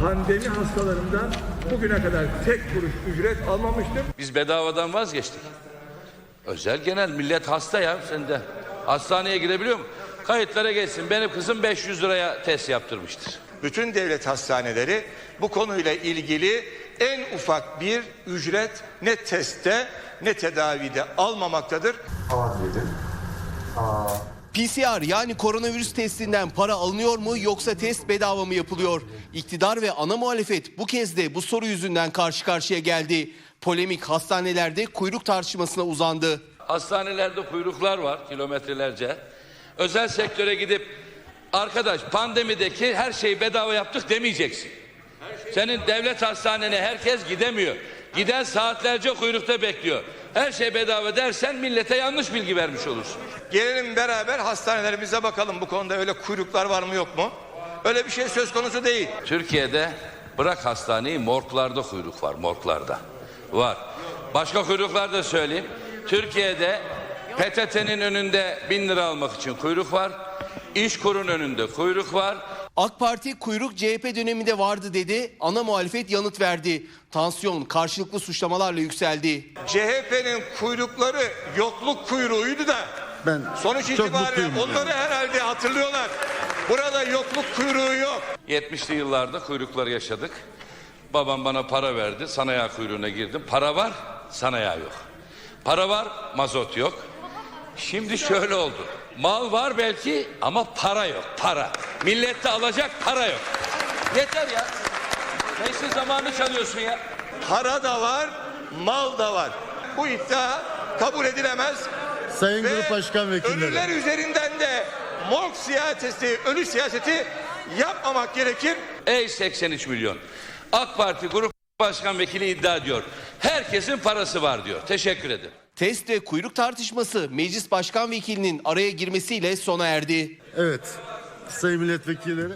pandemi hastalarından bugüne kadar tek kuruş ücret almamıştım. Biz bedavadan vazgeçtik. Özel genel millet hasta ya sende. Hastaneye girebiliyor mu? Kayıtlara geçsin. Benim kızım 500 liraya test yaptırmıştır. Bütün devlet hastaneleri bu konuyla ilgili en ufak bir ücret ne testte ne tedavide almamaktadır. PCR yani koronavirüs testinden para alınıyor mu yoksa test bedava mı yapılıyor? İktidar ve ana muhalefet bu kez de bu soru yüzünden karşı karşıya geldi. Polemik hastanelerde kuyruk tartışmasına uzandı. Hastanelerde kuyruklar var kilometrelerce. Özel sektöre gidip arkadaş pandemideki her şeyi bedava yaptık demeyeceksin. Senin devlet hastanene herkes gidemiyor. Giden saatlerce kuyrukta bekliyor. Her şey bedava dersen millete yanlış bilgi vermiş olursun. Gelelim beraber hastanelerimize bakalım bu konuda öyle kuyruklar var mı yok mu? Öyle bir şey söz konusu değil. Türkiye'de bırak hastaneyi morglarda kuyruk var morglarda. Var. Başka kuyruklar da söyleyeyim. Türkiye'de PTT'nin önünde bin lira almak için kuyruk var. İşkur'un önünde kuyruk var. AK Parti kuyruk CHP döneminde vardı dedi. Ana muhalefet yanıt verdi. Tansiyon karşılıklı suçlamalarla yükseldi. CHP'nin kuyrukları yokluk kuyruğuydu da Ben sonuç itibariyle onları herhalde hatırlıyorlar. Burada yokluk kuyruğu yok. 70'li yıllarda kuyrukları yaşadık. Babam bana para verdi. Sanayi kuyruğuna girdim. Para var, sanayi yok. Para var, mazot yok. Şimdi şöyle oldu. Mal var belki ama para yok. Para. Millette alacak para yok. Yeter ya. Meclis zamanı çalıyorsun ya. Para da var, mal da var. Bu iddia kabul edilemez. Sayın Ve Grup Başkan Vekilleri. ölüler üzerinden de morg siyaseti, ölü siyaseti yapmamak gerekir. Ey 83 milyon. AK Parti Grup Başkan Vekili iddia ediyor. Herkesin parası var diyor. Teşekkür ederim. Test ve kuyruk tartışması meclis başkan vekilinin araya girmesiyle sona erdi. Evet. Sayın milletvekilleri.